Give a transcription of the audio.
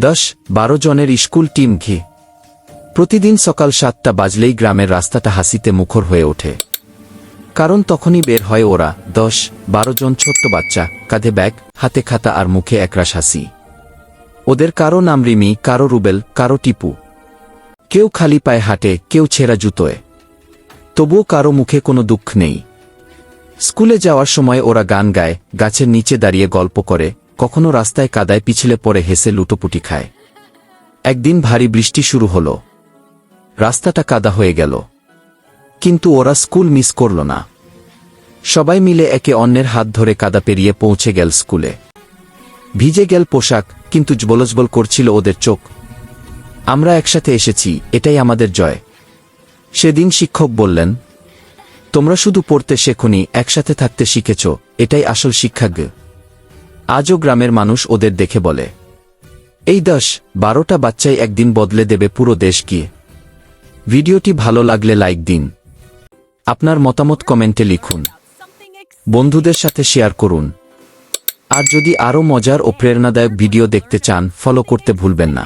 দশ, বারো জনের স্কুল টিম ঘি। প্রতিদিন সকাল সাতটা বাজলেই গ্রামের রাস্তাটা হাসিতে মুখর হয়ে ওঠে। কারণ তখনই বের হয় ওরা, দশ, বারো জন ছোট্ট বাচ্চা, কাঁধে ব্যাগ, হাতে খাতা আর মুখে একরাশ হাসি। ওদের কারও নাম রিমি, কারও রুবেল, কারও টিপু। কেউ খালি পায়ে হাঁটে, কেউ ছেঁড়া জুতোয়। তবুও কারও মুখে কোনো দুঃখ নেই। স্কুলে যাওয়ার সময় ওরা গান গায়, গাছের নিচে দাঁড়িয়ে গল্প করে কখনো রাস্তায় কাদায় পিছলে পড়ে হেসে লুটোপুটি খায়। একদিন ভারী বৃষ্টি শুরু হল। রাস্তাটা কাদা হয়ে গেল। কিন্তু ওরা স্কুল মিস করল না। সবাই মিলে একে অন্যের হাত ধরে কাদা পেরিয়ে পৌঁছে গেল স্কুলে। ভিজে গেল পোশাক, কিন্তু জবলজবল করছিল ওদের চোখ। আমরা একসাথে এসেছি, এটাই আমাদের জয়। সেদিন শিক্ষক বললেন, তোমরা শুধু পড়তে শেখনি, একসাথে থাকতে শিখেছ, এটাই আসল শিক্ষাজ্ঞ। আজও গ্রামের মানুষ ওদের দেখে বলে, এই দশ বারোটা বাচ্চাই একদিন বদলে দেবে পুরো দেশ গিয়ে ভিডিওটি ভালো লাগলে লাইক দিন। আপনার মতামত কমেন্টে লিখুন। বন্ধুদের সাথে শেয়ার করুন। আর যদি আরও মজার ও প্রেরণাদায়ক ভিডিও দেখতে চান, ফলো করতে ভুলবেন না।